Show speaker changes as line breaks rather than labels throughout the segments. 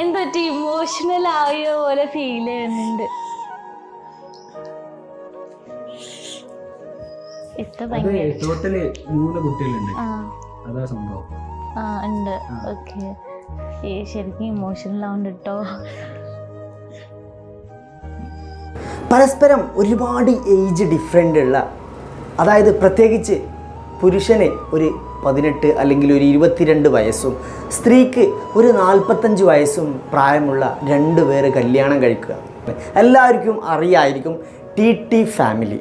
എന്തോ ഇമോഷണൽ ആയ പോലെ ഫീൽ ചെയ്യുന്നുണ്ട്. ഇത്ത
അത്
ഭയങ്കര
ടോട്ടൽ മൂന്ന് കുട്ടികളുണ്ട്. അതാ സംഭവം.
ആ ഉണ്ട്. ഓക്കെ ശരിക്കും ഇമോഷണൽ ആവുന്നുണ്ട് കേട്ടോ
പരസ്പരം ഒരുപാട് ഏജ് ഡിഫറെന്റ് ഉള്ള അതായത് പ്രത്യേകിച്ച് പുരുഷന് ഒരു പതിനെട്ട് അല്ലെങ്കിൽ ഒരു ഇരുപത്തിരണ്ട് വയസ്സും സ്ത്രീക്ക് ഒരു നാൽപ്പത്തഞ്ച് വയസ്സും പ്രായമുള്ള രണ്ട് പേര് കല്യാണം കഴിക്കുക. എല്ലാവർക്കും അറിയായിരിക്കും T T family.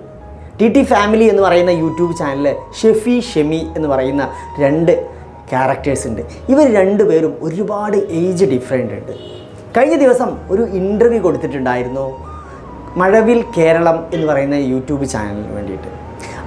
T T family എന്ന് പറയുന്ന യൂട്യൂബ് ചാനലിൽ ഷെഫി ഷെമി എന്ന് പറയുന്ന രണ്ട് ക്യാരക്ടേഴ്സ് ഉണ്ട്. ഇവർ രണ്ട് പേരും ഒരുപാട് ഏജ് ഡിഫറെന്റ് ഉണ്ട്. കഴിഞ്ഞ ദിവസം ഒരു ഇന്റർവ്യൂ കൊടുത്തിട്ടുണ്ടായിരുന്നു മഴവിൽ കേരളം എന്ന് പറയുന്ന യൂട്യൂബ് ചാനലിന് വേണ്ടിയിട്ട്.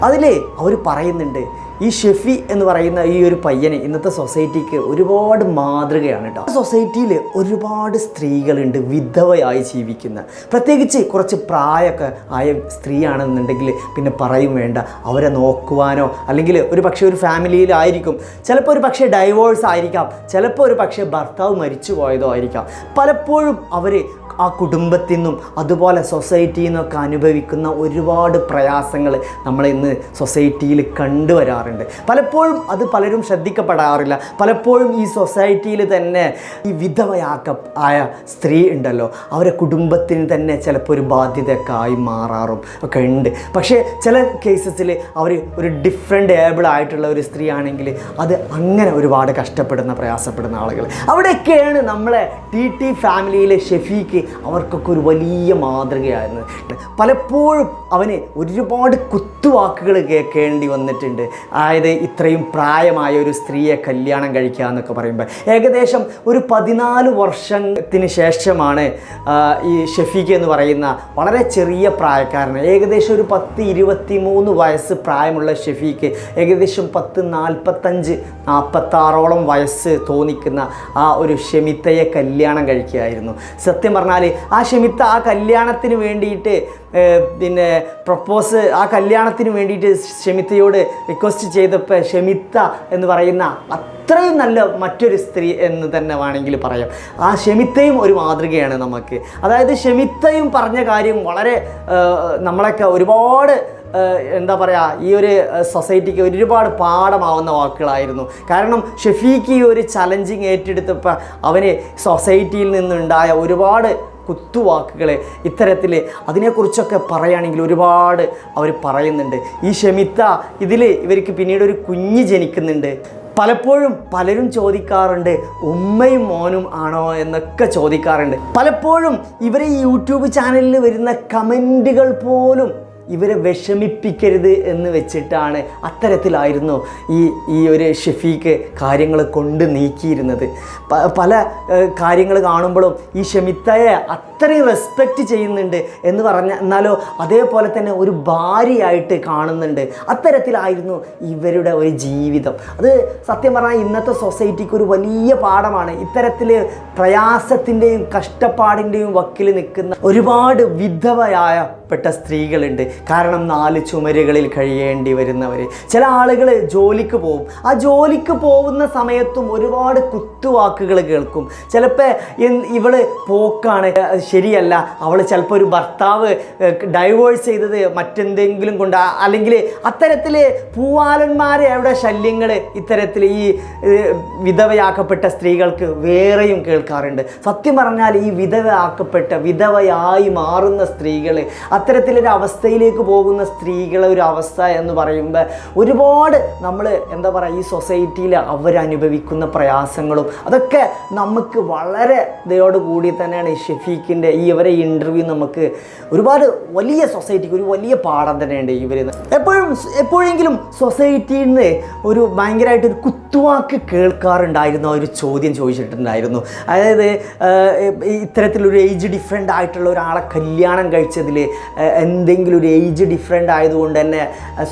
അതിൽ അവർ പറയുന്നുണ്ട് ഈ ഷെഫി എന്ന് പറയുന്ന ഈ ഒരു പയ്യന് ഇന്നത്തെ സൊസൈറ്റിക്ക് ഒരുപാട് മാതൃകയാണ് കേട്ടോ സൊസൈറ്റിയിൽ ഒരുപാട് സ്ത്രീകളുണ്ട് വിധവയായി ജീവിക്കുന്ന. പ്രത്യേകിച്ച് കുറച്ച് പ്രായമൊക്കെ ആയ സ്ത്രീയാണെന്നുണ്ടെങ്കിൽ പിന്നെ പറയും വേണ്ട. അവരെ നോക്കുവാനോ അല്ലെങ്കിൽ ഒരു പക്ഷേ ഒരു ഫാമിലിയിലായിരിക്കും. ചിലപ്പോൾ ഒരു പക്ഷേ ഡൈവോഴ്സ് ആയിരിക്കാം. ചിലപ്പോൾ ഒരു പക്ഷേ ഭർത്താവ് മരിച്ചു പോയതോ ആയിരിക്കാം. പലപ്പോഴും അവർ ആ കുടുംബത്തിൽ നിന്നും അതുപോലെ സൊസൈറ്റിയിൽ നിന്നൊക്കെ അനുഭവിക്കുന്ന ഒരുപാട് പ്രയാസങ്ങൾ നമ്മൾ ഇന്ന് സൊസൈറ്റിയിൽ കണ്ടുവരാറുണ്ട്. പലപ്പോഴും അത് പലരും ശ്രദ്ധിക്കപ്പെടാറില്ല. പലപ്പോഴും ഈ സൊസൈറ്റിയിൽ തന്നെ ഈ വിധവയാക്ക ആയ സ്ത്രീ ഉണ്ടല്ലോ അവരെ കുടുംബത്തിന് തന്നെ ചിലപ്പോൾ ഒരു ബാധ്യതയൊക്കെ ആയി മാറാറും ഒക്കെ ഉണ്ട്. പക്ഷേ ചില കേസസിൽ അവർ ഒരു ഡിഫറെന്റ് ഏബിൾ ആയിട്ടുള്ള ഒരു സ്ത്രീ ആണെങ്കിൽ അത് അങ്ങനെ ഒരുപാട് കഷ്ടപ്പെടുന്ന പ്രയാസപ്പെടുന്ന ആളുകൾ അവിടെയൊക്കെയാണ് നമ്മളെ ടി ടി ഫാമിലിയിലെ ഷെഫീക്ക് അവർക്കൊക്കെ ഒരു വലിയ മാതൃകയായിരുന്നു. പലപ്പോഴും അവന് ഒരുപാട് കുത്തുവാക്കുകൾ കേൾക്കേണ്ടി വന്നിട്ടുണ്ട്. അതായത് ഇത്രയും പ്രായമായ ഒരു സ്ത്രീയെ കല്യാണം കഴിക്കുക എന്നൊക്കെ പറയുമ്പോൾ ഏകദേശം ഒരു പതിനാല് വർഷത്തിന് ശേഷമാണ് ഈ ഷെഫീഖ് എന്ന് പറയുന്ന വളരെ ചെറിയ പ്രായക്കാരന് ഏകദേശം ഒരു പത്ത് ഇരുപത്തി മൂന്ന് വയസ്സ് പ്രായമുള്ള ഷെഫീഖ് ഏകദേശം പത്ത് നാൽപ്പത്തഞ്ച് നാൽപ്പത്താറോളം വയസ്സ് തോന്നിക്കുന്ന ആ ഒരു ഷെമിത്തയെ കല്യാണം കഴിക്കുകയായിരുന്നു. സത്യം പറഞ്ഞാൽ ആ ഷെമിത്ത ആ കല്യാണത്തിന് വേണ്ടിയിട്ട് പിന്നെ പ്രപ്പോസ് ആ കല്യാണത്തിന് വേണ്ടിയിട്ട് ഷെമിത്തയോട് റിക്വസ്റ്റ് ചെയ്തപ്പോൾ ഷെമിത്ത എന്ന് പറയുന്ന അത്രയും നല്ല മറ്റൊരു സ്ത്രീ എന്ന് തന്നെ വേണമെങ്കിൽ പറയാം. ആ ഷെമിത്തയും ഒരു മാതൃകയാണ് നമുക്ക്. അതായത് ഷെമിത്തയും പറഞ്ഞ കാര്യം വളരെ നമ്മളൊക്കെ ഒരുപാട് എന്താ പറയുക ഈ ഒരു സൊസൈറ്റിക്ക് ഒരുപാട് പാഠമാവുന്ന വാക്കുകളായിരുന്നു. കാരണം ഷെഫീക്ക് ഈ ഒരു ചലഞ്ചിങ് ഏറ്റെടുത്തപ്പോൾ അവന് സൊസൈറ്റിയിൽ നിന്നുണ്ടായ ഒരുപാട് കുത്തുവാക്കുകൾ ഇത്തരത്തിൽ അതിനെക്കുറിച്ചൊക്കെ പറയുകയാണെങ്കിൽ ഒരുപാട് അവർ പറയുന്നുണ്ട്. ഈ ഷെമിത്ത ഇതിൽ ഇവർക്ക് പിന്നീട് ഒരു കുഞ്ഞ് ജനിക്കുന്നുണ്ട്. പലപ്പോഴും പലരും ചോദിക്കാറുണ്ട് ഉമ്മയും മോനും ആണോ? എന്നൊക്കെ ചോദിക്കാറുണ്ട്. പലപ്പോഴും ഇവരെ ഈ യൂട്യൂബ് ചാനലിൽ വരുന്ന കമന്റുകൾ പോലും ഇവരെ വിഷമിപ്പിക്കരുത് എന്ന് വെച്ചിട്ടാണ് അത്തരത്തിലായിരുന്നു ഈ ഈ ഒരു ഷെഫീക്ക് കാര്യങ്ങൾ കൊണ്ട് നീക്കിയിരുന്നത്. പല കാര്യങ്ങൾ കാണുമ്പോഴും ഈ ഷെമിത്തയെ അത്രയും റെസ്പെക്റ്റ് ചെയ്യുന്നുണ്ട് എന്ന് പറഞ്ഞ എന്നാലോ അതേപോലെ തന്നെ ഒരു ഭാര്യയായിട്ട് കാണുന്നുണ്ട്. അത്തരത്തിലായിരുന്നു ഇവരുടെ ഒരു ജീവിതം. അത് സത്യം പറഞ്ഞാൽ ഇന്നത്തെ സൊസൈറ്റിക്ക് ഒരു വലിയ പാഠമാണ്. ഇത്തരത്തിൽ പ്രയാസത്തിന്റെയും കഷ്ടപ്പാടിന്റെയും വക്കിൽ നിൽക്കുന്ന ഒരുപാട് വിധവയായ പ്പെട്ട സ്ത്രീകളുണ്ട്. കാരണം നാല് ചുമരുകളിൽ കഴിയേണ്ടി വരുന്നവർ ചില ആളുകൾ ജോലിക്ക് പോകും ആ ജോലിക്ക് പോകുന്ന സമയത്തും ഒരുപാട് കുത്തുവാക്കുകൾ കേൾക്കും. ചിലപ്പോൾ ഇവൾ പോക്കാണ് ശരിയല്ല. അവൾ ചിലപ്പോൾ ഒരു ഭർത്താവ് ഡൈവേഴ്സ് ചെയ്തത് മറ്റെന്തെങ്കിലും കൊണ്ട് അല്ലെങ്കിൽ അത്തരത്തിൽ പൂവാലന്മാരെ അവിടെ ശല്യങ്ങൾ ഇത്തരത്തിൽ ഈ വിധവയാക്കപ്പെട്ട സ്ത്രീകൾക്ക് വേറെയും കേൾക്കാറുണ്ട്. സത്യം പറഞ്ഞാൽ ഈ വിധവയാക്കപ്പെട്ട വിധവയായി മാറുന്ന സ്ത്രീകൾ അത്തരത്തിലൊരു അവസ്ഥയിലേക്ക് പോകുന്ന സ്ത്രീകളെ ഒരു അവസ്ഥ എന്ന് പറയുമ്പോൾ ഒരുപാട് നമ്മൾ എന്താ പറയുക ഈ സൊസൈറ്റിയിൽ അവരനുഭവിക്കുന്ന പ്രയാസങ്ങളും അതൊക്കെ നമുക്ക് വളരെ ഇതയോട് കൂടി തന്നെയാണ് ഈ ഷെഫീഖിന്റെ ഈ ഇവരെ ഇന്റർവ്യൂ നമുക്ക് ഒരുപാട് വലിയ സൊസൈറ്റിക്ക് ഒരു വലിയ പാഠം തന്നെയുണ്ട് ഇവർ എപ്പോഴും എപ്പോഴെങ്കിലും സൊസൈറ്റിയിൽ നിന്ന് ഒരു ഭയങ്കരമായിട്ട് ഒരു കുത്തുവാക്ക് കേൾക്കാറുണ്ടായിരുന്നു ഒരു ചോദ്യം ചോദിച്ചിട്ടുണ്ടായിരുന്നു. അതായത് ഇത്തരത്തിലൊരു ഏജ് ഡിഫറെന്റ് ആയിട്ടുള്ള ഒരാളെ കല്യാണം കഴിച്ചതിൽ എന്തെങ്കിലും ഒരു ഏജ് ഡിഫറെന്റ് ആയതുകൊണ്ട് തന്നെ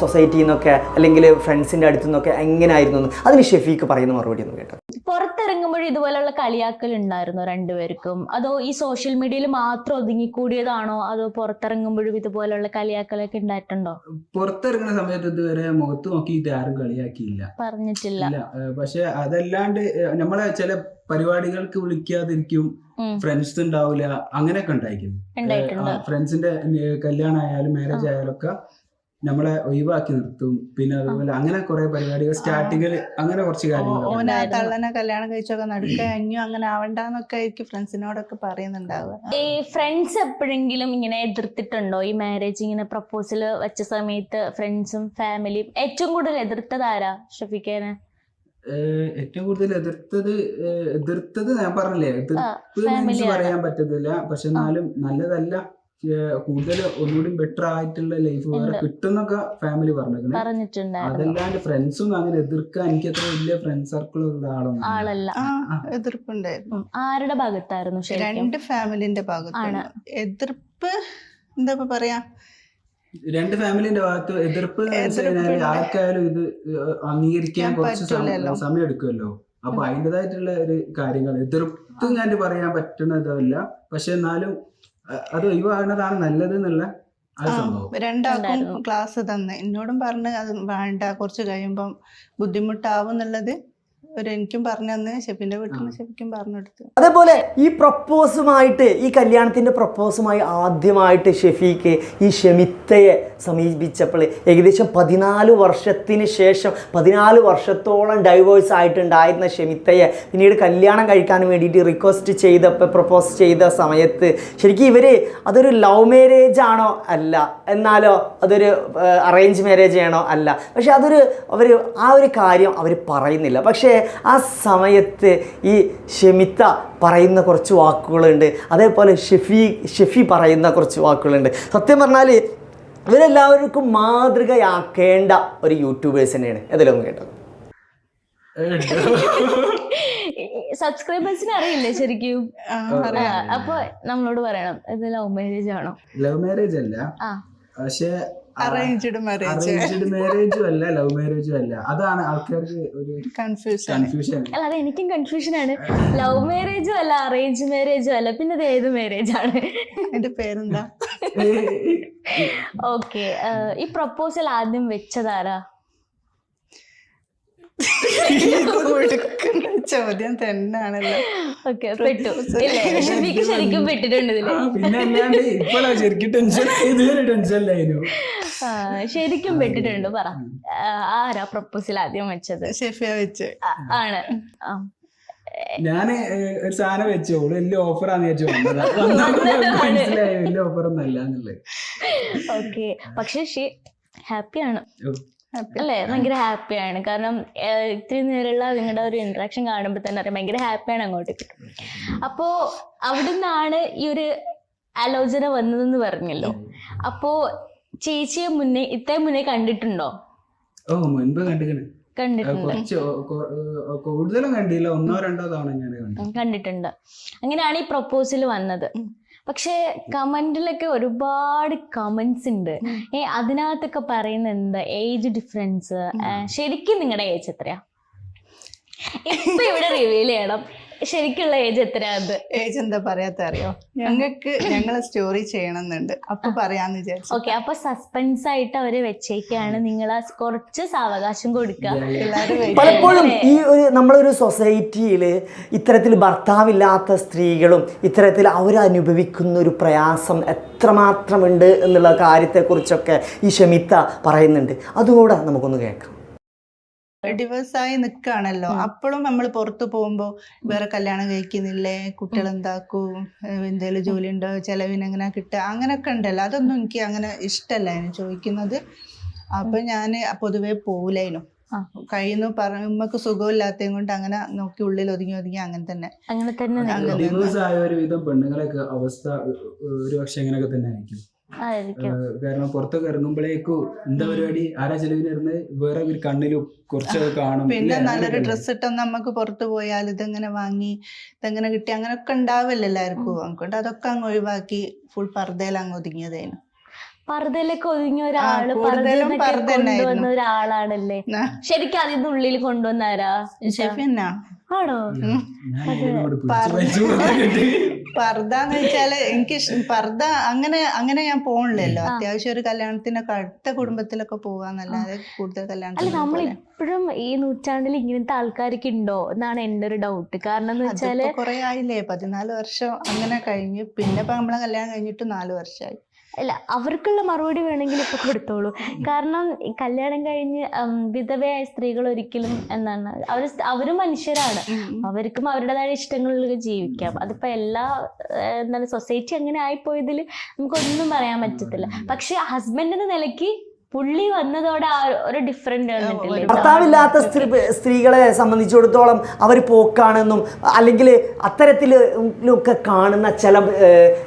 സൊസൈറ്റിയിൽ നിന്നൊക്കെ അല്ലെങ്കിൽ ഫ്രണ്ട്സിന്റെ അടുത്തു നിന്നൊക്കെ എങ്ങനെയായിരുന്നു അതിന് ഷെഫീക്ക് പറയുന്ന മറുപടി ഒന്ന് കേട്ടോ.
പുറത്ത് പുറത്തിറങ്ങുമ്പോഴും ഇതുപോലുള്ള കളിയാക്കൽ ഉണ്ടായിരുന്നോ രണ്ടുപേർക്കും? അതോ ഈ സോഷ്യൽ മീഡിയയിൽ മാത്രം ഒതുങ്ങിക്കൂടിയതാണോ? അതോ പുറത്തിറങ്ങുമ്പോഴും ഇതുപോലുള്ള കളിയാക്കലൊക്കെ ഉണ്ടായിട്ടുണ്ടോ?
പുറത്തിറങ്ങുന്ന സമയത്ത് ഇതുവരെ മുഖത്ത് നോക്കി ആരും കളിയാക്കിയില്ല.
പറഞ്ഞിട്ടില്ല.
പക്ഷെ അതല്ലാണ്ട് നമ്മളെ ചില പരിപാടികൾക്ക് വിളിക്കാതിരിക്കും. ഫ്രണ്ട്സ് ഉണ്ടാവില്ല അങ്ങനെയൊക്കെ ഉണ്ടായിരിക്കും. ഫ്രണ്ട്സിന്റെ കല്യാണം ആയാലും മാരേജ് ആയാലും ഒക്കെ നമ്മളെ ഒഴിവാക്കി നിർത്തും. പിന്നെ അതുപോലെ അങ്ങനെ കുറെ പരിപാടികൾ സ്റ്റാർട്ടിങ്ങിൽ അങ്ങനെ കുറച്ച് കാര്യങ്ങൾ
ഓന തള്ളനെ കല്യാണം കഴിച്ചൊക്കെ നടക്കുക അന്യോ അങ്ങനെ ആവണ്ടെന്നൊക്കെ ആയിരിക്കും ഫ്രണ്ട്സിനോടൊക്കെ പറയുന്നുണ്ടാവുക.
ഈ ഫ്രണ്ട്സ് എപ്പോഴെങ്കിലും ഇങ്ങനെ എതിർത്തിട്ടുണ്ടോ? ഈ മാരേജ് ഇങ്ങനെ പ്രപ്പോസൽ വെച്ച സമയത്ത് ഫ്രണ്ട്സും ഫാമിലിയും ഏറ്റവും കൂടുതൽ എതിർത്തതാരാ ആരാ ഷഫീഖേനെ?
ഏറ്റവും കൂടുതൽ എതിർത്തത് എതിർത്തത് ഞാൻ പറഞ്ഞില്ലേ? എതിർപ്പ്
family
പറയാൻ പറ്റത്തില്ല. പക്ഷെ എന്നാലും നല്ലതല്ല. കൂടുതൽ ഒന്നുകൂടി ബെറ്റർ ആയിട്ടുള്ള ലൈഫ് വേറെ. കിട്ടുന്നൊക്കെ ഫാമിലി
പറഞ്ഞിട്ടുണ്ടായിരുന്നു.
അതല്ലാണ്ട് ഫ്രണ്ട്സും അങ്ങനെ എതിർക്കാൻ എനിക്ക് അത്ര വലിയ ഫ്രണ്ട് സർക്കിൾ ഉള്ള ആളൊന്നും
ആളല്ല.
എതിർപ്പുണ്ടായിരുന്നു.
ആരുടെ ഭാഗത്തായിരുന്നു
രണ്ട് ഫാമിലിന്റെ ഭാഗത്താണ് എതിർപ്പ് എന്താ ഇപ്പൊ പറയാ?
രണ്ട് ഫാമിലിന്റെ ഭാഗത്ത് എതിർപ്പ് ആർക്കായാലും ഇത് അംഗീകരിക്കാൻ കുറച്ച് സമയം എടുക്കുമല്ലോ അപ്പൊ അതിന്റെതായിട്ടുള്ള ഒരു കാര്യങ്ങൾ. എതിർപ്പ് ഞാൻ പറയാൻ പറ്റുന്ന ഇതല്ല പക്ഷെ എന്നാലും അത് ഒഴിവാകുന്നതാണ് നല്ലത് എന്നുള്ള ആ
ആ,
സംഭവം.
രണ്ടാൾക്കും ക്ലാസ് തന്നെ. എന്നോടും പറഞ്ഞ് അത് വേണ്ട കുറച്ച് കഴിയുമ്പം ബുദ്ധിമുട്ടാവും എന്നുള്ളത് ഒരു എനിക്കും പറഞ്ഞു തന്ന് ഷെഫിന്റെ വീട്ടിൽ നിന്ന് ഷെഫിക്കും പറഞ്ഞു കൊടുത്തു.
അതേപോലെ ഈ പ്രപ്പോസുമായിട്ട് ഈ കല്യാണത്തിന്റെ പ്രപ്പോസുമായി ആദ്യമായിട്ട് ഷെഫീക്ക് ഈ ഷെമിത്തയെ സമീപിച്ചപ്പോൾ ഏകദേശം പതിനാല് വർഷത്തിന് ശേഷം പതിനാല് വർഷത്തോളം ഡൈവേഴ്സ് ആയിട്ടുണ്ടായിരുന്ന ഷെമിത്തയെ പിന്നീട് കല്യാണം കഴിക്കാൻ വേണ്ടിയിട്ട് റിക്വസ്റ്റ് ചെയ്തപ്പോൾ പ്രപ്പോസ് ചെയ്ത സമയത്ത് ശരിക്കും ഇവർ അതൊരു ലവ് മാരേജ് ആണോ അല്ല എന്നാലോ അതൊരു അറേഞ്ച് മാരേജ് ആണോ അല്ല. പക്ഷെ അതൊരു അവർ ആ ഒരു കാര്യം അവർ പറയുന്നില്ല. പക്ഷേ ആ സമയത്ത് ഈ ഷെമിത്ത പറയുന്ന കുറച്ച് വാക്കുകളുണ്ട്. അതേപോലെ ഷെഫി ഷെഫി പറയുന്ന കുറച്ച് വാക്കുകളുണ്ട്. സത്യം പറഞ്ഞാൽ ഇവരെല്ലാവർക്കും മാതൃകയാക്കേണ്ട ഒരു യൂട്യൂബേഴ്സ് തന്നെയാണ്. ഏതെങ്കിലും കേട്ടത്
സബ്സ്ക്രൈബേഴ്സിനെ അറിയില്ലേ ശരിക്കും? അപ്പൊ നമ്മളോട് പറയണം. ഇത് ലവ് മാരേജ് ആണോ?
ലവ് മാരേജ് അല്ല. പക്ഷെ
അറേഞ്ച്ഡ് മാരേജ്
അറേഞ്ച്ഡ് മാരേജും അല്ല ലവ് മാരേജും അല്ല. അതാണ് ആൾക്കാർക്ക് ഒരു
കൺഫ്യൂഷൻ
കൺഫ്യൂഷൻ
അല്ല അത് എനിക്കും കൺഫ്യൂഷൻ ആണ്. ലവ് മാരേജും അല്ല അറേഞ്ച് മാരേജും അല്ല. പിന്നെ അത് ഏത് മാരേജ് ആണ്
എന്റെ പേരെന്താ?
ഓക്കെ ഈ പ്രപ്പോസൽ ആദ്യം വെച്ചതാരാ?
ചോദ്യം തന്നെയാണല്ലോ.
ശരിക്കും പെട്ടിട്ടുണ്ട് ഇതിൽ.
പിന്നെ ശരിക്കും ടെൻഷൻ ടെൻഷൻ ഇല്ലായിരുന്നു.
ശരിക്കും പെട്ടിട്ടുണ്ട് പറ. ആരാ പ്രപ്പോസൽ ആദ്യം വെച്ചത്?
ഷെഫിയ വെച്ച്.
ആണ്.
ഞാൻ ഒരു സാധനം വെച്ചു. ഓൾ വലിയ ഓഫറാന്ന് വിചാരിച്ചു മനസ്സിലായി? വലിയ ഓഫർ ഒന്നും അല്ല
ഓക്കെ. പക്ഷെ ഷീ ഹാപ്പിയാണ്. അല്ലേ? ഭയങ്കര ഹാപ്പിയാണ്. കാരണം ഇത്രയും നേരമുള്ള നിങ്ങളുടെ ഒരു ഇന്ററാക്ഷൻ കാണുമ്പോൾ തന്നെ അറിയാം ഭയങ്കര ഹാപ്പിയാണ് അങ്ങോട്ട് അപ്പോ അവിടുന്നാണ് ഈ ഒരു ആലോചന വന്നതെന്ന് പറഞ്ഞല്ലോ. അപ്പോ ചേച്ചിയെ മുന്നേ ഇത്തേ മുന്നേ കണ്ടിട്ടുണ്ടോ?
ഓ മുൻപ്
കണ്ടിട്ടുണ്ട്.
കണ്ടിട്ടുണ്ട്. കൂടുതലും കണ്ടില്ല. ഒന്നോ രണ്ടോ തവണ ഞാൻ കണ്ടു
കണ്ടിട്ടുണ്ട്. അങ്ങനെയാണ് ഈ പ്രപ്പോസൽ വന്നത്. പക്ഷേ കമന്റിലൊക്കെ ഒരുപാട് കമന്റ്സ് ഉണ്ട്. ഏ അതിനകത്തൊക്കെ പറയുന്ന എന്താ? Age difference. ശരിക്കും നിങ്ങളുടെ ഏജ് എത്രയാ? ഇപ്പൊ ഇവിടെ റിവീൽ ചെയ്യണം. ശരിക്കുള്ള ഏജ് എത്രയാണ്
ഏജ് എന്താ പറയാത്ത അറിയോ? ഞങ്ങൾക്ക് ഞങ്ങളെ സ്റ്റോറി ചെയ്യണമെന്നുണ്ട്. അപ്പൊ പറയാന്ന് വിചാരിച്ചു.
ഓക്കെ അപ്പൊ സസ്പെൻസ് ആയിട്ട് അവർ വെച്ചേക്കാണ് നിങ്ങൾ കുറച്ച് സാവകാശം കൊടുക്കുക
പലപ്പോഴും ഈ ഒരു നമ്മളൊരു സൊസൈറ്റിയിൽ ഇത്തരത്തിൽ ഭർത്താവില്ലാത്ത സ്ത്രീകളും ഇത്തരത്തിൽ അവരനുഭവിക്കുന്ന ഒരു പ്രയാസം എത്രമാത്രമുണ്ട് എന്നുള്ള കാര്യത്തെക്കുറിച്ചൊക്കെ ഈ ഷമിത്ത പറയുന്നുണ്ട്. അതുകൂടെ നമുക്കൊന്ന് കേൾക്കാം.
ഡിവേഴ്സ് ആയി നിൽക്കുകയാണല്ലോ അപ്പോഴും നമ്മൾ പുറത്തു പോകുമ്പോ വേറെ കല്യാണം കഴിക്കുന്നില്ലേ? കുട്ടികൾ എന്താക്കും? എന്തെങ്കിലും എന്തേലും ജോലി ഉണ്ടോ? ചെലവിന് എങ്ങനെ കിട്ടുക അങ്ങനെയൊക്കെ ഉണ്ടല്ലോ. അതൊന്നും എനിക്ക് അങ്ങനെ ഇഷ്ടമല്ല ചോദിക്കുന്നത് അപ്പൊ ഞാൻ പൊതുവേ
പോവില്ലായിരുന്നു.
കഴിയുന്നു പറയുമ്പോ സുഖമില്ലാത്തതും കൊണ്ട് അങ്ങനെ നോക്കി ഉള്ളിൽ ഒതുങ്ങി ഒതുങ്ങി അങ്ങനെ തന്നെ.
അങ്ങനെ തന്നെ.
ഡിവോഴ്സ് ആയ ഒരു വിധം പെണ്ണുങ്ങളൊക്കെ അവസ്ഥ ഒരു പക്ഷെ ഇങ്ങനെയൊക്കെ തന്നെ ആയിരിക്കും. കാരണം പുറത്തൊക്കെ ഇറങ്ങുമ്പോഴേക്കും എന്താ പരിപാടി? ആരാ ചെലവിന് ഇറങ്ങുന്നത് വേറെ ഒരു കണ്ണിലും കുറച്ചൊക്കെ കാണും.
പിന്നെ നല്ലൊരു
ഡ്രസ്
ഡ്രസ്സ് ഇട്ടൊന്ന് നമുക്ക് പുറത്തു പോയാൽ ഇതെങ്ങനെ വാങ്ങി ഇതെങ്ങനെ കിട്ടി? അങ്ങനെയൊക്കെ ഉണ്ടാവില്ല എല്ലാവർക്കും. അതുകൊണ്ട് അതൊക്കെ അങ്ങ് ഒഴിവാക്കി ഫുൾ പർദ്ദയിൽ അങ്ങ് ഒതുങ്ങിയതേനു.
പർദ്ദയിലൊക്കെ ഒതുങ്ങിയ ഒരാൾ
പർദ്ദ.
കൊണ്ടുവന്ന ഒരാളാണല്ലേ? ശരിക്കും അതിന്റെ ഉള്ളിൽ കൊണ്ടുവന്നാരാ
ഷെഫി എന്നാ
ആണോ?
പർദ്ദന്ന് വെച്ചാൽ എനിക്ക് പർദ പർദ്ദ അങ്ങനെ അങ്ങനെ ഞാൻ പോണില്ലല്ലോ. അത്യാവശ്യം ഒരു കല്യാണത്തിനൊക്കെ അടുത്ത കുടുംബത്തിലൊക്കെ പോവാന്നല്ലാതെ കൂടുതൽ
അല്ല
കല്യാണത്തിന്
നമ്മൾ. ഇപ്പോഴും ഈ നൂറ്റാണ്ടിൽ ഇങ്ങനത്തെ ആൾക്കാരൊക്കെ ഉണ്ടോ? എന്നാണ് എന്റെ ഒരു ഡൗട്ട് കാരണം എന്ന്
വെച്ചാൽ കൊറേ ആയില്ലേ? പതിനാല് വർഷം അങ്ങനെ കഴിഞ്ഞു. പിന്നെ ഇപ്പൊ നമ്മളെ കല്യാണം കഴിഞ്ഞിട്ട് നാല് വർഷമായി
അല്ല അവർക്കുള്ള മറുപടി വേണമെങ്കിൽ ഇപ്പൊ കൊടുത്തോളൂ. കാരണം കല്യാണം കഴിഞ്ഞ് വിധവയായ സ്ത്രീകൾ ഒരിക്കലും എന്താണ് അവർ അവരും മനുഷ്യരാണ്. അവർക്കും അവരുടേതായ ഇഷ്ടങ്ങളിൽ ജീവിക്കാം. അതിപ്പോ എല്ലാ എന്താണ് സൊസൈറ്റി അങ്ങനെ ആയിപ്പോയതിൽ നമുക്കൊന്നും പറയാൻ പറ്റത്തില്ല. പക്ഷെ ഹസ്ബൻഡ് എന്ന നിലയ്ക്ക് പുള്ളി വന്നതോടെ ആ ഒരു ഡിഫറെന്റ് വന്നിട്ടില്ലേ?
ഭർത്താവില്ലാത്ത സ്ത്രീ സ്ത്രീകളെ സംബന്ധിച്ചിടത്തോളം അവർ പോക്കാണെന്നും അല്ലെങ്കിൽ അത്തരത്തിലൊക്കെ കാണുന്ന ചില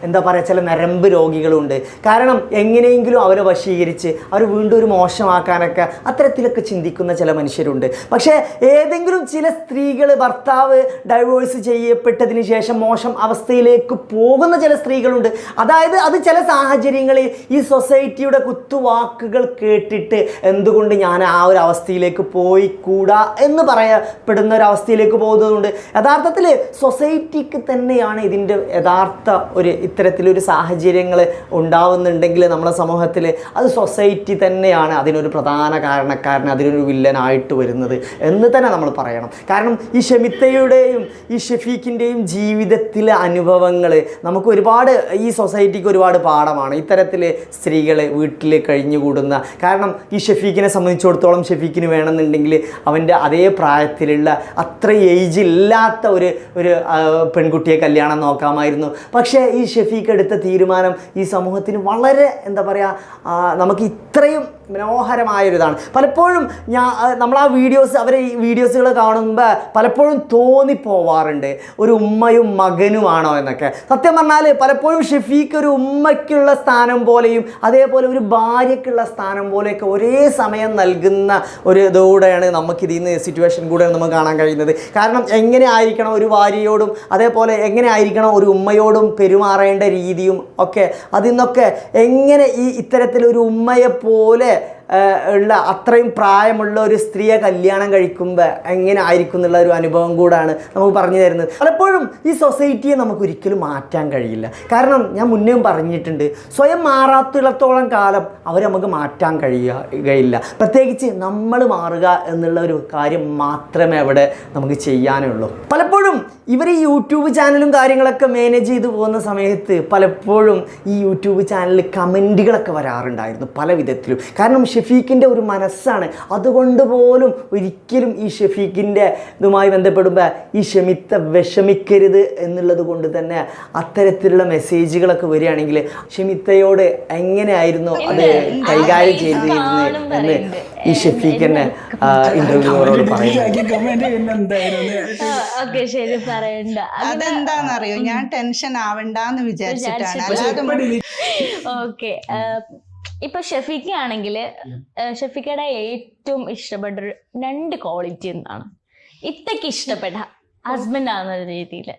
എന്താ പറയുക ചില നരമ്പ് രോഗികളുണ്ട്. കാരണം എങ്ങനെയെങ്കിലും അവരെ വശീകരിച്ച് അവർ വീണ്ടും ഒരു മോശമാക്കാനൊക്കെ അത്തരത്തിലൊക്കെ ചിന്തിക്കുന്ന ചില മനുഷ്യരുണ്ട്. പക്ഷേ ഏതെങ്കിലും ചില സ്ത്രീകൾ ഭർത്താവ് ഡൈവോഴ്സ് ചെയ്യപ്പെട്ടതിന് ശേഷം മോശം അവസ്ഥയിലേക്ക് പോകുന്ന ചില സ്ത്രീകളുണ്ട്. അതായത് അത് ചില സാഹചര്യങ്ങളിൽ ഈ സൊസൈറ്റിയുടെ കുത്തുവാക്കുകൾ കേട്ടിട്ട് എന്തുകൊണ്ട് ഞാൻ ആ ഒരു അവസ്ഥയിലേക്ക് പോയി കൂടാ എന്ന് പറയപ്പെടുന്ന ഒരു അവസ്ഥയിലേക്ക് പോകുന്നതുകൊണ്ട് യഥാർത്ഥത്തിൽ സൊസൈറ്റിക്ക് തന്നെയാണ് ഇതിന്റെ യഥാർത്ഥ ഒരു ഇത്തരത്തിലൊരു സാഹചര്യങ്ങൾ ഉണ്ടാവുന്നുണ്ടെങ്കിൽ നമ്മുടെ സമൂഹത്തിൽ അത് സൊസൈറ്റി തന്നെയാണ് അതിനൊരു പ്രധാന കാരണക്കാരൻ അതിനൊരു വില്ലനായിട്ട് വരുന്നത് എന്ന് തന്നെ നമ്മൾ പറയണം. കാരണം ഈ ഷമിത്തയുടെയും ഈ ഷെഫീഖിന്റെയും ജീവിതത്തിലെ അനുഭവങ്ങൾ നമുക്ക് ഒരുപാട് ഈ സൊസൈറ്റിക്ക് ഒരുപാട് പാഠമാണ്. ഇത്തരത്തിൽ സ്ത്രീകൾ വീട്ടിൽ കഴിഞ്ഞുകൂടുന്ന കാരണം ഈ ഷെഫീഖിനെ സംബന്ധിച്ചിടത്തോളം ഷെഫീഖിന് വേണമെന്നുണ്ടെങ്കിൽ അവന്റെ അതേ പ്രായത്തിലുള്ള അത്ര ഏജ് ഇല്ലാത്ത ഒരു ഒരു പെൺകുട്ടിയെ കല്യാണം നോക്കാമായിരുന്നു. പക്ഷേ ഈ ഷെഫീഖ് എടുത്ത തീരുമാനം ഈ സമൂഹത്തിന് വളരെ എന്താ പറയുക നമുക്ക് ഇത്രയും മനോഹരമായൊരിതാണ്. പലപ്പോഴും ഞാൻ നമ്മൾ ആ വീഡിയോസ് അവരെ ഈ വീഡിയോസുകൾ കാണുമ്പോൾ പലപ്പോഴും തോന്നിപ്പോവാറുണ്ട്. ഒരു ഉമ്മയും മകനുമാണോ എന്നൊക്കെ. സത്യം പറഞ്ഞാൽ പലപ്പോഴും ഷെഫീക്ക് ഒരു ഉമ്മയ്ക്കുള്ള സ്ഥാനം പോലെയും അതേപോലെ ഒരു ഭാര്യയ്ക്കുള്ള സ്ഥാനം പോലെയൊക്കെ ഒരേ സമയം നൽകുന്ന ഒരു ഇതോടെയാണ് നമുക്ക് ഇതിൽ നിന്ന് സിറ്റുവേഷൻ കൂടെ നമുക്ക് കാണാൻ കഴിയുന്നത്. കാരണം എങ്ങനെ ആയിരിക്കണം ഒരു ഭാര്യയോടും അതേപോലെ എങ്ങനെ ആയിരിക്കണം ഒരു ഉമ്മയോടും പെരുമാറേണ്ട രീതിയും ഒക്കെ അതിൽ നിന്നൊക്കെ എങ്ങനെ ഈ ഇത്തരത്തിലൊരു ഉമ്മയെ പോലെ ഏഹ്, ഉള്ള അത്രയും പ്രായമുള്ള ഒരു സ്ത്രീയെ കല്യാണം കഴിക്കുമ്പോൾ എങ്ങനെ ആയിരിക്കും എന്നുള്ള ഒരു അനുഭവം കൂടാണ് നമുക്ക് പറഞ്ഞു തരുന്നത്. പലപ്പോഴും ഈ സൊസൈറ്റിയെ നമുക്ക് ഒരിക്കലും മാറ്റാൻ കഴിയില്ല. കാരണം ഞാൻ മുന്നേയും പറഞ്ഞിട്ടുണ്ട് സ്വയം മാറാത്തിടത്തോളം കാലം അവർ നമുക്ക് മാറ്റാൻ കഴിയുകയില്ല പ്രത്യേകിച്ച് നമ്മൾ മാറുക എന്നുള്ള ഒരു കാര്യം മാത്രമേ അവിടെ നമുക്ക് ചെയ്യാനുള്ളൂ. പലപ്പോഴും ഇവർ ഈ യൂട്യൂബ് ചാനലും കാര്യങ്ങളൊക്കെ മാനേജ് ചെയ്തു പോകുന്ന സമയത്ത് പലപ്പോഴും ഈ യൂട്യൂബ് ചാനലിൽ കമന്റുകളൊക്കെ വരാറുണ്ടായിരുന്നു പല വിധത്തിലും കാരണം ഷെഫീഖിന്റെ ഒരു മനസ്സാണ്. അതുകൊണ്ട് പോലും ഒരിക്കലും ഈ ഷെഫീഖിന്റെ ഇതുമായി ബന്ധപ്പെടുമ്പോൾ ഈ ഷമിത്ത വിഷമിക്കരുത് എന്നുള്ളത് കൊണ്ട് തന്നെ അത്തരത്തിലുള്ള മെസ്സേജുകളൊക്കെ വരികയാണെങ്കിൽ ഷമിത്തയോട് എങ്ങനെയായിരുന്നു അത് കൈകാര്യം ചെയ്തിരുന്നത് എന്ന് ഈ ഷെഫീഖ് തന്നെ പറയുന്നത് പറയുന്നു.
അതെന്താന്നറിയോ? ഞാൻ ടെൻഷൻ ആവണ്ടെന്ന് വിചാരിച്ചിട്ടാണ്.
ഓക്കെ ഇപ്പൊ ഷെഫിക്ക ആണെങ്കിൽ ഷെഫിക്കയുടെ ഏറ്റവും ഇഷ്ടപ്പെട്ട ഒരു രണ്ട് ക്വാളിറ്റി എന്താണ്? ഇത്തക്ക് ഇഷ്ടപ്പെട്ട ഹസ്ബൻഡ് ആവുന്ന രീതിയിൽ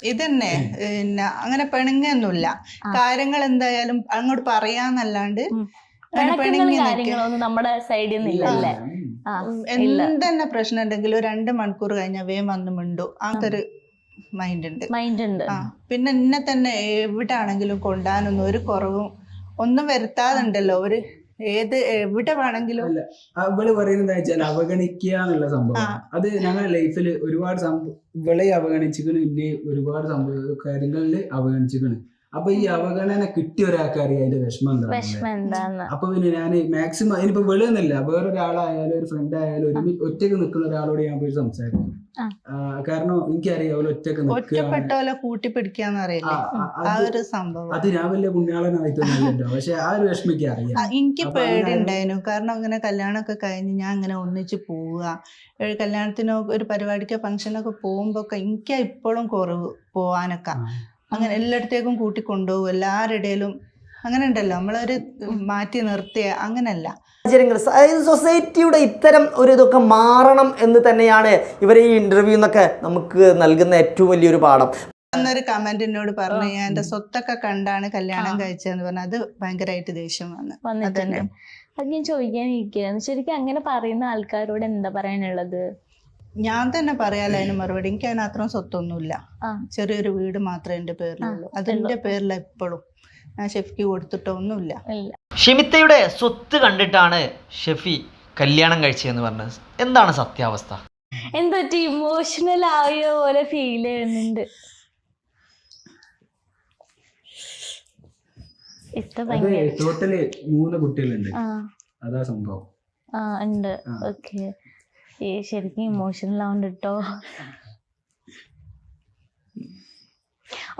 ഇതന്നെ. പിന്നെ അങ്ങനെ പെണുങ്ങൊന്നുമില്ല കാര്യങ്ങൾ എന്തായാലും അങ്ങോട്ട് പറയാന്നല്ലാണ്ട്
നമ്മുടെ സൈഡിൽ
എന്തെന്നെ പ്രശ്നം ഉണ്ടെങ്കിലും രണ്ട് മണിക്കൂർ കഴിഞ്ഞാൽ വേം വന്ന് മിണ്ടു. അങ്ങനത്തെ ഒരു മൈൻഡ് ഉണ്ട്.
മൈൻഡ് ഉണ്ട്.
പിന്നെ എന്നെ തന്നെ എവിടെ ആണെങ്കിലും കൊണ്ടാനൊന്നും ഒരു കുറവും ഒന്നും വരുത്താതുണ്ടല്ലോ. ഒരു ഏത് എവിടെ വേണമെങ്കിലും.
അല്ല അവൾ പറയുന്നത് വെച്ചാൽ അവഗണിക്കുക എന്നുള്ള സംഭവം. അത് ഞങ്ങളുടെ ലൈഫിൽ ഒരുപാട് സംഭവം ഇവളെ അവഗണിച്ചിക്കണ് ഇന്നെ ഒരുപാട് സംഭവ കാര്യങ്ങളിൽ അവഗണിച്ചിക്കണ്. അപ്പൊ ഈ അവഗണന കിട്ടിയ ഒരാൾക്കറിയാം അതിന്റെ വിഷമം എന്താ
വിഷമം എന്താന്ന്.
അപ്പൊ പിന്നെ ഞാൻ മാക്സിമം ഇനിയിപ്പോ വെളിയൊന്നുമില്ല വേറൊരാളായാലും ഒരു ഫ്രണ്ട് ആയാലും ഒരു ഒറ്റയ്ക്ക് നിൽക്കുന്ന ഒരാളോട് ഞാൻ പോയി സംസാരിക്കും. കാരണം എനിക്കറിയാം അവൾ
ഒറ്റയ്ക്ക് കൂട്ടിപ്പിടിക്കാന്ന് അറിയില്ലേ?
ആ,
ഒരു സംഭവം.
അത് ഞാൻ വലിയ പുണ്യാളനായിട്ടൊന്നുമില്ലല്ലോ. പക്ഷെ ആ ഒരു വിഷമിക്ക് അറിയാം
എനിക്ക് പേടി ഉണ്ടായിരുന്നു. കാരണം അങ്ങനെ കല്യാണമൊക്കെ കഴിഞ്ഞ് ഞാൻ അങ്ങനെ ഒന്നിച്ച് പോവുക. ഒരു കല്യാണത്തിനോ ഒരു പരിപാടിക്കോ ഫംഗ്ഷനൊക്കെ പോകുമ്പോ ഒക്കെ എനിക്ക് ഇപ്പോഴും കുറവ് പോവാനൊക്കെ. അങ്ങനെ എല്ലായിടത്തേക്കും കൂട്ടി കൊണ്ടുപോകും എല്ലാവരുടെ ഇടയിലും അങ്ങനെ ഉണ്ടല്ലോ നമ്മളൊരു മാറ്റി നിർത്തിയ അങ്ങനല്ല.
സാഹചര്യങ്ങൾ അതായത് സൊസൈറ്റിയുടെ ഇത്തരം ഒരു ഇതൊക്കെ മാറണം എന്ന് തന്നെയാണ് ഇവരെ ഈ ഇന്റർവ്യൂ എന്നൊക്കെ നമുക്ക് നൽകുന്ന ഏറ്റവും വലിയൊരു പാഠം.
എന്നൊരു കമന്റ് എന്നോട് പറഞ്ഞു ഞാൻ എന്റെ സ്വത്തൊക്കെ കണ്ടാണ് കല്യാണം കഴിച്ചതെന്ന് പറഞ്ഞു. അത് ഭയങ്കരമായിട്ട് ദേഷ്യം വന്നു. അതന്നെ.
അത് ഞാൻ ചോദിക്കാൻ ഇരിക്കുകയാണ് ശരിക്കും അങ്ങനെ പറയുന്ന ആൾക്കാരോട് എന്താ പറയാനുള്ളത്?
ഞാൻ തന്നെ പറയാലോ അതിന് മറുപടി. എനിക്ക് അതിനത്രം സ്വത്തൊന്നുമില്ല ചെറിയൊരു വീട് മാത്രമേ എന്റെ പേരിലുള്ളൂ.
അതിന്റെ
അതിന്റെ പേരില എപ്പോഴും ഞാൻ ഷെഫിക്ക് കൊടുത്തിട്ടോ ഒന്നുമില്ല
ഷെമിത്തയുടെ സ്വത്ത് കണ്ടിട്ടാണ് ഷെഫി കല്യാണം കഴിച്ചതെന്ന് പറഞ്ഞത്. എന്താണ് സത്യാവസ്ഥ?
എന്തോ ഇമോഷണൽ ആയ പോലെ ഫീൽ ചെയ്യുന്നുണ്ട്.
ടോട്ടൽ മൂന്ന് കുട്ടികളുണ്ട്. അതാ സംഭവം.
ആ ഉണ്ട്.
ആ.
ഓക്കെ. ഈ ശരിക്കും ഇമോഷണൽ ആവുന്നുണ്ട് കേട്ടോ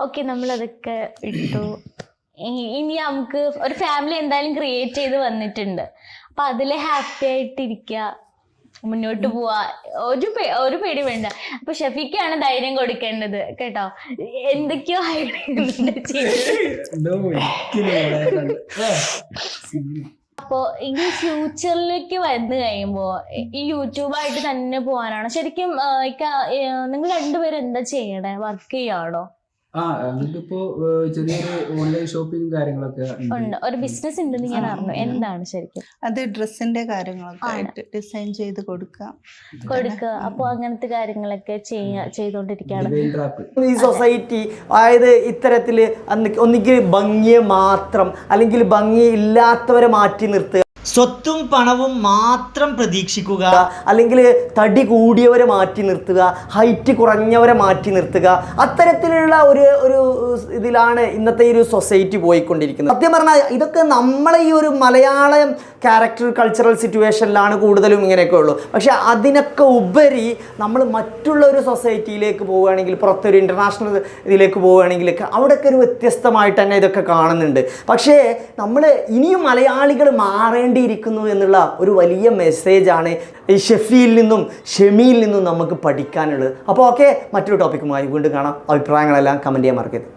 ഓക്കെ നമ്മളതൊക്കെ ഇട്ടു ഇനി നമുക്ക് ഒരു ഫാമിലി എന്തായാലും ക്രിയേറ്റ് ചെയ്ത് വന്നിട്ടുണ്ട്. അപ്പൊ അതിൽ ഹാപ്പി ആയിട്ടിരിക്കുക മുന്നോട്ട് പോവാ. ഒരു ഒരു പേടി വേണ്ട. അപ്പൊ ഷഫീക്കാണ് ധൈര്യം കൊടുക്കേണ്ടത്. കേട്ടോ? എന്തൊക്കെയോ അപ്പോ ഇനി ഫ്യൂച്ചറിലേക്ക് വന്നു കഴിയുമ്പോ ഈ യൂട്യൂബായിട്ട് തന്നെ പോകാനാണ് ശരിക്കും നിങ്ങൾ രണ്ടുപേരും എന്താ ചെയ്യണേ? വർക്ക് ചെയ്യാണോ?
ആ നമുക്കിപ്പോ ചെറിയൊരു ഓൺലൈൻ ഷോപ്പിംഗ് കാര്യങ്ങളൊക്കെ ഉണ്ട്.
ഒരു ബിസിനസ് ഉണ്ടെന്ന് ഞാൻ അറിഞ്ഞു. എന്താണ് ശരിക്കും?
അത് ഡ്രസ്സിന്റെ കാര്യങ്ങളൊക്കെ ആയിട്ട് ഡിസൈൻ ചെയ്ത് കൊടുക്കുക.
കൊടുക്കുക. അപ്പൊ അങ്ങനത്തെ കാര്യങ്ങളൊക്കെ ചെയ്യാ ചെയ്തോണ്ടിരിക്കുകയാണ്.
ഡിവൈൻ
ഈ സൊസൈറ്റി അതായത് ഇത്തരത്തിൽ ഒന്നിക്ക് ഭംഗിയെ മാത്രം അല്ലെങ്കിൽ ഭംഗി ഇല്ലാത്തവരെ മാറ്റി നിർത്തുക സ്വത്തും പണവും മാത്രം പ്രതീക്ഷിക്കുക. അല്ലെങ്കിൽ തടി കൂടിയവരെ മാറ്റി നിർത്തുക ഹൈറ്റ് കുറഞ്ഞവരെ മാറ്റി നിർത്തുക അത്തരത്തിലുള്ള ഒരു ഒരു ഇതിലാണ് ഇന്നത്തെ ഈ ഒരു സൊസൈറ്റി പോയിക്കൊണ്ടിരിക്കുന്നത്. സത്യം പറഞ്ഞാൽ ഇതൊക്കെ നമ്മളെ ഈ ഒരു മലയാളം ക്യാരക്ടർ കൾച്ചറൽ സിറ്റുവേഷനിലാണ് കൂടുതലും ഇങ്ങനെയൊക്കെ ഉള്ളൂ. പക്ഷെ അതിനൊക്കെ ഉപരി നമ്മൾ മറ്റുള്ള ഒരു സൊസൈറ്റിയിലേക്ക് പോവുകയാണെങ്കിൽ പുറത്തൊരു ഇന്റർനാഷണൽ ഇതിലേക്ക് പോവുകയാണെങ്കിലൊക്കെ അവിടെയൊക്കെ ഒരു വ്യത്യസ്തമായിട്ട് തന്നെ ഇതൊക്കെ കാണുന്നുണ്ട്. പക്ഷേ നമ്മൾ ഇനിയും മലയാളികൾ മാറേണ്ടിയിരിക്കുന്നു എന്നുള്ള ഒരു വലിയ മെസ്സേജാണ് ഈ ഷെഫിയിൽ നിന്നും ഷെമിയിൽ നിന്നും നമുക്ക് പഠിക്കാനുള്ളത്. അപ്പോൾ ഓക്കെ മറ്റൊരു ടോപ്പിക്കുമായി വീണ്ടും കാണാം. അഭിപ്രായങ്ങളെല്ലാം കമന്റ് ചെയ്യാൻ മറക്കരുത്.